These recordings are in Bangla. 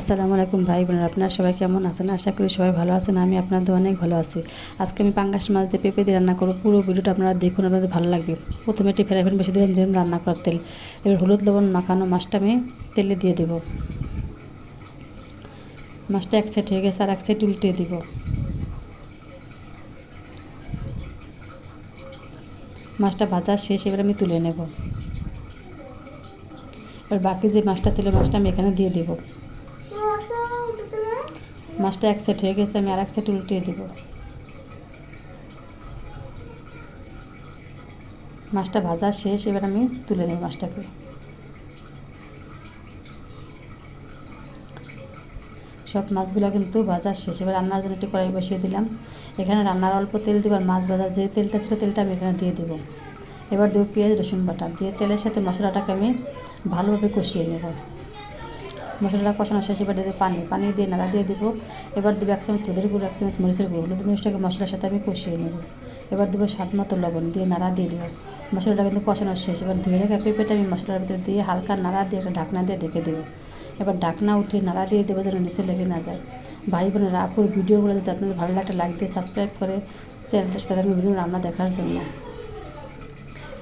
আসসালামু আলাইকুম ভাই বোনেরা, আপনারা সবাই কেমন আছেন? আশা করি সবাই ভালো আছেন, আমি আপনাদের অনেক ভালো আছি। আজকে আমি পাঙ্গাস মাছ দিয়ে পেঁপে দিয়ে রান্না করব। পুরো ভিডিওটা আপনারা দেখুন, আপনাদের ভালো লাগবে। প্রথমে একটি ফ্রাই প্যান বেশি দিলাম দিলাম রান্না করার তেল। এবার হলুদ, লবণ মাখানো মাছটা আমি তেলে দিয়ে দেব। মাছটা এক সাইড হয়ে গেছে, আর এক সাইড উল্টে দিব। মাছটা ভাজা শেষ, এবার আমি তুলে নেব। এবার বাকি যে মাছটা ছিল, মাছটা আমি এখানে দিয়ে দেবো। মাছটা এক সেট হয়ে গেছে, আমি আর এক সেট উল্টিয়ে দিব। মাছটা ভাজা শেষ, এবার আমি তুলে নেব মাছটাকে। সব মাছগুলো কিন্তু ভাজা শেষ, এবার রান্নার জন্য একটি কড়াই বসিয়ে দিলাম। এখানে রান্নার অল্প তেল দিব, আর মাছ ভাজা যে তেলটা ছিল তেলটা আমি এখানে দিয়ে দেবো। এবার দেবো পেঁয়াজ, রসুন বাটা, দিয়ে তেলের সাথে মশলাটাকে আমি ভালোভাবে কষিয়ে নেব। মশলাটা কষানো শেষ এবার দিয়ে পানি। পানি দিয়ে নাড়া দিয়ে দেবো। এবার দেবো এক চামচ হলুদের গুঁড়ো, এক চামচ মরিচের গুঁড়ো। হলুদ মরিচটাকে মশলার সাথে আমি কষিয়ে নেব। এবার দেবো স্বাদ মতো লবণ দিয়ে নাড়া দিয়ে দেবো। মশলাটা কিন্তু কষানো শেষ। এবার ধুয়ে রাখা পেঁপেটা আমি মশলার ভিতরে দিয়ে হালকা নাড়া দিয়ে একটা ঢাকনা দিয়ে ঢেকে দেবো। এবার ডাকনা উঠিয়ে নাড়া দিয়ে দেবো যেন নিচে লেগে না যায়। ভাই বোনেরা আপুর ভিডিওগুলো যদি আপনাদের ভালো লাগে লাইক দিয়ে সাবস্ক্রাইব করে চ্যানেলটার সাথে বিভিন্ন রান্না দেখার জন্য।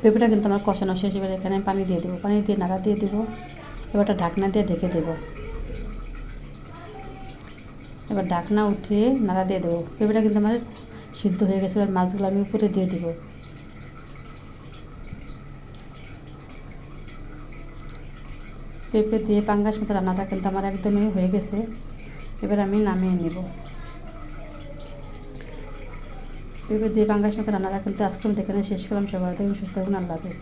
পেঁপেটা কিন্তু আমার কষানো শেষ। এবার এখানে পানি দিয়ে দেবো। পানি দিয়ে নাড়া দিয়ে দেবো। এবার একটা ঢাকনা দিয়ে ঢেকে দেবো। এবার ঢাকনা উঠিয়ে নাড়া দিয়ে দেবো। পেঁপেটা কিন্তু আমার সিদ্ধ হয়ে গেছে, এবার মাছগুলো আমি উপরে দিয়ে দিব। পেঁপে দিয়ে পাঙ্গাস মতো রান্নাটা কিন্তু আমার একদমই হয়ে গেছে। এবার আমি নামিয়ে নেব। পেঁপে দিয়ে পাঙ্গাস মতো রান্নাটা কিন্তু আজকে আমি দেখে শেষ করলাম। সবার থেকে সুস্থ থাকুন আল্লাহ হাফিজ।